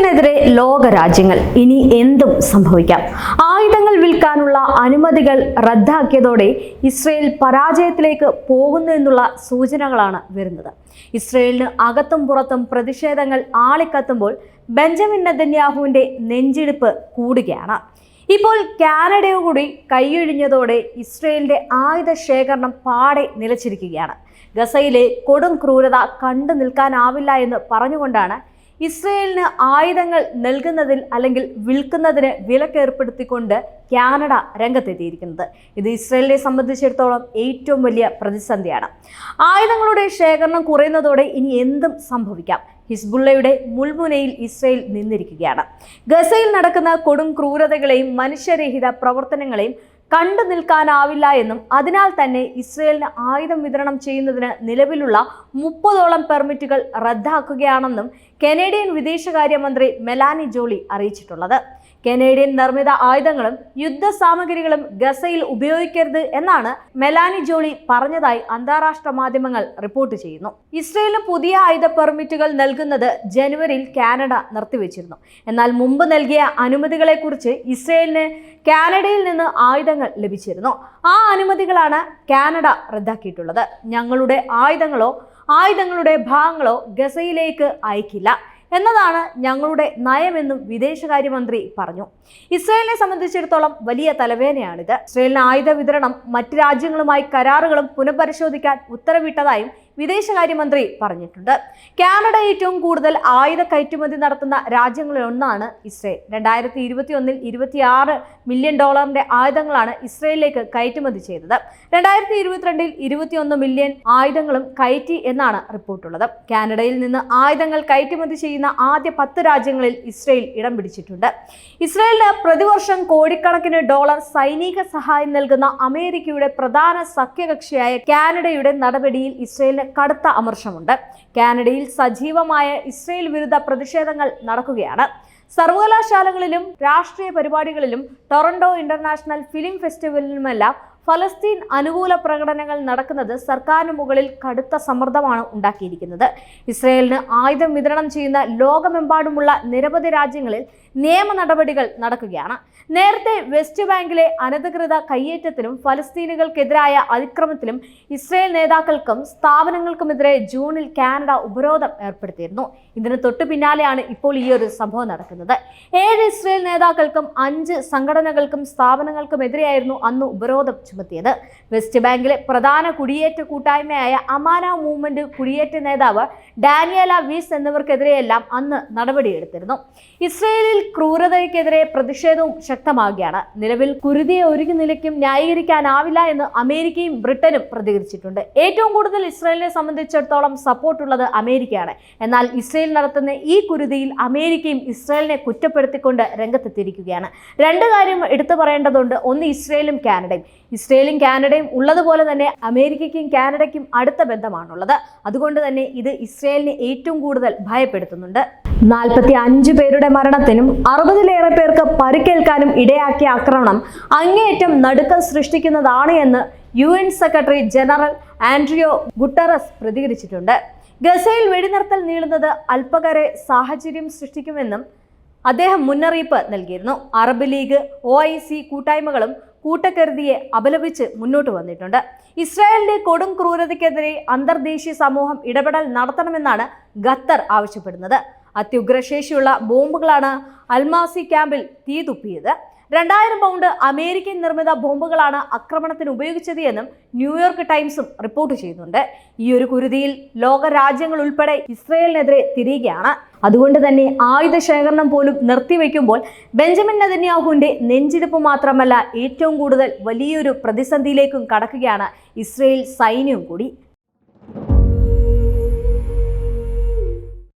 ഇസ്രയേലിനെതിരെ ലോകരാജ്യങ്ങൾ ഇനി എന്തും സംഭവിക്കാം. ആയുധങ്ങൾ വിൽക്കാനുള്ള അനുമതികൾ റദ്ദാക്കിയതോടെ ഇസ്രയേൽ പരാജയത്തിലേക്ക് പോകുന്നു എന്നുള്ള സൂചനകളാണ് വരുന്നത്. ഇസ്രയേലിന് അകത്തും പുറത്തും പ്രതിഷേധങ്ങൾ ആളിക്കത്തുമ്പോൾ ബെഞ്ചമിൻ നെതന്യാഹുവിന്റെ നെഞ്ചിടിപ്പ് കൂടുകയാണ്. ഇപ്പോൾ കാനഡയോ കൂടി കൈയൊഴിഞ്ഞതോടെ ഇസ്രയേലിന്റെ ആയുധ ശേഖരണം പാടെ നിലച്ചിരിക്കുകയാണ്. ഗസയിലെ കൊടും ക്രൂരത കണ്ടു നിൽക്കാനാവില്ല എന്ന് പറഞ്ഞുകൊണ്ടാണ് ഇസ്രയേലിന് ആയുധങ്ങൾ നൽകുന്നതിൽ അല്ലെങ്കിൽ വിൽക്കുന്നതിന് വിലക്കേർപ്പെടുത്തിക്കൊണ്ട് കാനഡ രംഗത്തെത്തിയിരിക്കുന്നത്. ഇത് ഇസ്രയേലിനെ സംബന്ധിച്ചിടത്തോളം ഏറ്റവും വലിയ പ്രതിസന്ധിയാണ്. ആയുധങ്ങളുടെ ശേഖരണം കുറയുന്നതോടെ ഇനി എന്തും സംഭവിക്കാം. ഹിസ്ബുള്ളയുടെ മുൾമുനയിൽ ഇസ്രയേൽ നിന്നിരിക്കുകയാണ്. ഗസയിൽ നടക്കുന്ന കൊടും ക്രൂരതകളെയും മനുഷ്യരഹിത പ്രവർത്തനങ്ങളെയും കണ്ടു നിൽക്കാനാവില്ല എന്നും അതിനാൽ തന്നെ ഇസ്രയേലിന് ആയുധം വിതരണം ചെയ്യുന്നതിന് നിലവിലുള്ള മുപ്പതോളം പെർമിറ്റുകൾ റദ്ദാക്കുകയാണെന്നും കനേഡിയൻ വിദേശകാര്യമന്ത്രി മെലാനി ജോളി അറിയിച്ചിട്ടുള്ളത്. കനേഡിയൻ നിർമ്മിത ആയുധങ്ങളും യുദ്ധ സാമഗ്രികളും ഗസയിൽ ഉപയോഗിക്കരുത് എന്നാണ് മെലാനി ജോളി പറഞ്ഞതായി അന്താരാഷ്ട്ര മാധ്യമങ്ങൾ റിപ്പോർട്ട് ചെയ്യുന്നു. ഇസ്രയേലിന് പുതിയ ആയുധ പെർമിറ്റുകൾ നൽകുന്നത് ജനുവരിയിൽ കാനഡ നിർത്തിവെച്ചിരുന്നു. എന്നാൽ മുമ്പ് നൽകിയ അനുമതികളെക്കുറിച്ച് ഇസ്രയേലിന് കാനഡയിൽ നിന്ന് ആയുധങ്ങൾ ലഭിച്ചിരുന്നു. ആ അനുമതികളാണ് കാനഡ റദ്ദാക്കിയിട്ടുള്ളത്. ഞങ്ങളുടെ ആയുധങ്ങളോ ആയുധങ്ങളുടെ ഭാഗങ്ങളോ ഗസയിലേക്ക് അയക്കില്ല. എന്നതാണ് ഞങ്ങളുടെ നയമെന്നും വിദേശകാര്യമന്ത്രി പറഞ്ഞു. ഇസ്രയേലിനെ സംബന്ധിച്ചിടത്തോളം വലിയ തലവേദനയാണിത്. ഇസ്രയേലിന് ആയുധ വിതരണം മറ്റ് രാജ്യങ്ങളുമായി കരാറുകളും പുനഃപരിശോധിക്കാൻ ഉത്തരവിട്ടതായും വിദേശകാര്യമന്ത്രി പറഞ്ഞിട്ടുണ്ട്. കാനഡ ഏറ്റവും കൂടുതൽ ആയുധ കയറ്റുമതി നടത്തുന്ന രാജ്യങ്ങളിൽ ഒന്നാണ് ഇസ്രയേൽ. രണ്ടായിരത്തി ഇരുപത്തി ഒന്നിൽ ഇരുപത്തിയാറ് മില്യൺ ഡോളറിന്റെ ആയുധങ്ങളാണ് ഇസ്രയേലിലേക്ക് കയറ്റുമതി ചെയ്തത്. രണ്ടായിരത്തി ഇരുപത്തിരണ്ടിൽ ഇരുപത്തിയൊന്ന് മില്യൺ ആയുധങ്ങളും കയറ്റി എന്നാണ് റിപ്പോർട്ടുള്ളത്. കാനഡയിൽ നിന്ന് ആയുധങ്ങൾ കയറ്റുമതി ചെയ്യുന്ന ആദ്യ പത്ത് രാജ്യങ്ങളിൽ ഇസ്രയേൽ ഇടം പിടിച്ചിട്ടുണ്ട്. ഇസ്രയേലിന് പ്രതിവർഷം കോടിക്കണക്കിന് ഡോളർ സൈനിക സഹായം നൽകുന്ന അമേരിക്കയുടെ പ്രധാന സഖ്യകക്ഷിയായ കാനഡയുടെ നടപടിയിൽ ഇസ്രയേലിന് കടുത്ത അമർഷമുണ്ട്. കാനഡയിൽ സജീവമായ ഇസ്രയേൽ വിരുദ്ധ പ്രതിഷേധങ്ങൾ നടക്കുകയാണ്. സർവകലാശാലകളിലും രാഷ്ട്രീയ പരിപാടികളിലും ടൊറന്റോ ഇന്റർനാഷണൽ ഫിലിം ഫെസ്റ്റിവലിലുമെല്ലാം ഫലസ്തീൻ അനുകൂല പ്രകടനങ്ങൾ നടക്കുന്നത് സർക്കാരിന് മുകളിൽ കടുത്ത സമ്മർദ്ദമാണ് ഉണ്ടാക്കിയിരിക്കുന്നത്. ഇസ്രയേലിന് ആയുധം വിതരണം ചെയ്യുന്ന ലോകമെമ്പാടുമുള്ള നിരവധി രാജ്യങ്ങളിൽ നിയമ നടപടികൾ നടക്കുകയാണ്. നേരത്തെ വെസ്റ്റ് ബാങ്കിലെ അനധികൃത കയ്യേറ്റത്തിനും ഫലസ്തീനുകൾക്കെതിരായ അതിക്രമത്തിലും ഇസ്രയേൽ നേതാക്കൾക്കും സ്ഥാപനങ്ങൾക്കുമെതിരെ ജൂണിൽ കാനഡ ഉപരോധം ഏർപ്പെടുത്തിയിരുന്നു. ഇതിന് തൊട്ടു പിന്നാലെയാണ് ഇപ്പോൾ ഈ ഒരു സംഭവം നടക്കുന്നത്. ഏഴ് ഇസ്രയേൽ നേതാക്കൾക്കും അഞ്ച് സംഘടനകൾക്കും സ്ഥാപനങ്ങൾക്കും സ്ഥാപനങ്ങൾക്കുമെതിരെയായിരുന്നു അന്ന് ഉപരോധം ചുമത്തിയത്. വെസ്റ്റ് ബാങ്കിലെ പ്രധാന കുടിയേറ്റ കൂട്ടായ്മയായ അമാന മൂവ്മെന്റ് കുടിയേറ്റ നേതാവ് ഡാനിയല വീസ് എന്നിവർക്കെതിരെയെല്ലാം അന്ന് നടപടിയെടുത്തിരുന്നു. ഇസ്രയേലിൽ ക്രൂരതയ്ക്കെതിരെ പ്രതിഷേധവും ശക്തമാകുകയാണ് നിലവിൽ കുരുതിയെ ഒരുങ്ങി നിലയ്ക്കും ന്യായീകരിക്കാനാവില്ല എന്ന് അമേരിക്കയും ബ്രിട്ടനും പ്രതികരിച്ചിട്ടുണ്ട്. ഏറ്റവും കൂടുതൽ ഇസ്രയേലിനെ സംബന്ധിച്ചിടത്തോളം സപ്പോർട്ടുള്ളത് അമേരിക്കയാണ്. എന്നാൽ ഇസ്രയേൽ നടത്തുന്ന ഈ കുരുതിയിൽ അമേരിക്കയും ഇസ്രയേലിനെ കുറ്റപ്പെടുത്തിക്കൊണ്ട് രംഗത്തെത്തിയിരിക്കുകയാണ്. രണ്ട് കാര്യം എടുത്തു പറയേണ്ടതുണ്ട്. ഒന്ന് ഇസ്രയേലും കാനഡയും. ഇസ്രയേലും കാനഡയും ഉള്ളതുപോലെ തന്നെ അമേരിക്കയ്ക്കും കാനഡയ്ക്കും അടുത്ത ബന്ധമാണുള്ളത്. അതുകൊണ്ട് തന്നെ ഇത് ഇസ്രയേലിനെ ഏറ്റവും കൂടുതൽ ഭയപ്പെടുത്തുന്നുണ്ട്. നാൽപ്പത്തി അഞ്ച് പേരുടെ മരണത്തിനും അറുപതിലേറെ പേർക്ക് പരിക്കേൽക്കാനും ഇടയാക്കിയ ആക്രമണം അങ്ങേയറ്റം നടുക്കം സൃഷ്ടിക്കുന്നതാണ് എന്ന് U N secretary general Antonio Guterres പ്രതികരിച്ചിട്ടുണ്ട്. ഗസയിൽ വെടിനിർത്തൽ നീളുന്നത് അല്പകരെ സാഹചര്യം സൃഷ്ടിക്കുമെന്നും അദ്ദേഹം മുന്നറിയിപ്പ് നൽകിയിരുന്നു. അറബ് ലീഗ് ഒ കൂട്ടായ്മകളും കൂട്ടക്കരുതിയെ അപലപിച്ച് മുന്നോട്ട് വന്നിട്ടുണ്ട്. ഇസ്രായേലിന്റെ കൊടും ക്രൂരതയ്ക്കെതിരെ അന്തർദേശീയ സമൂഹം ഇടപെടൽ നടത്തണമെന്നാണ് ഖത്തർ ആവശ്യപ്പെടുന്നത്. അത്യുഗ്രശേഷിയുള്ള ബോംബുകളാണ് അൽമാസി ക്യാമ്പിൽ തീതുപ്പിയത് രണ്ടായിരം പൗണ്ട് അമേരിക്കൻ നിർമ്മിത ബോംബുകളാണ് ആക്രമണത്തിന് ഉപയോഗിച്ചത് എന്നും ന്യൂയോർക്ക് ടൈംസും റിപ്പോർട്ട് ചെയ്യുന്നുണ്ട്. ഈ ഒരു കുരുതിയിൽ ലോകരാജ്യങ്ങൾ ഉൾപ്പെടെ ഇസ്രയേലിനെതിരെ തിരിയുകയാണ്. അതുകൊണ്ട് തന്നെ ആയുധ ശേഖരണം പോലും നിർത്തിവെക്കുമ്പോൾ ബെഞ്ചമിൻ നദന്യാഹുവിന്റെ നെഞ്ചിടിപ്പ് മാത്രമല്ല ഏറ്റവും കൂടുതൽ വലിയൊരു പ്രതിസന്ധിയിലേക്കും കടക്കുകയാണ് ഇസ്രയേൽ സൈന്യവും കൂടി.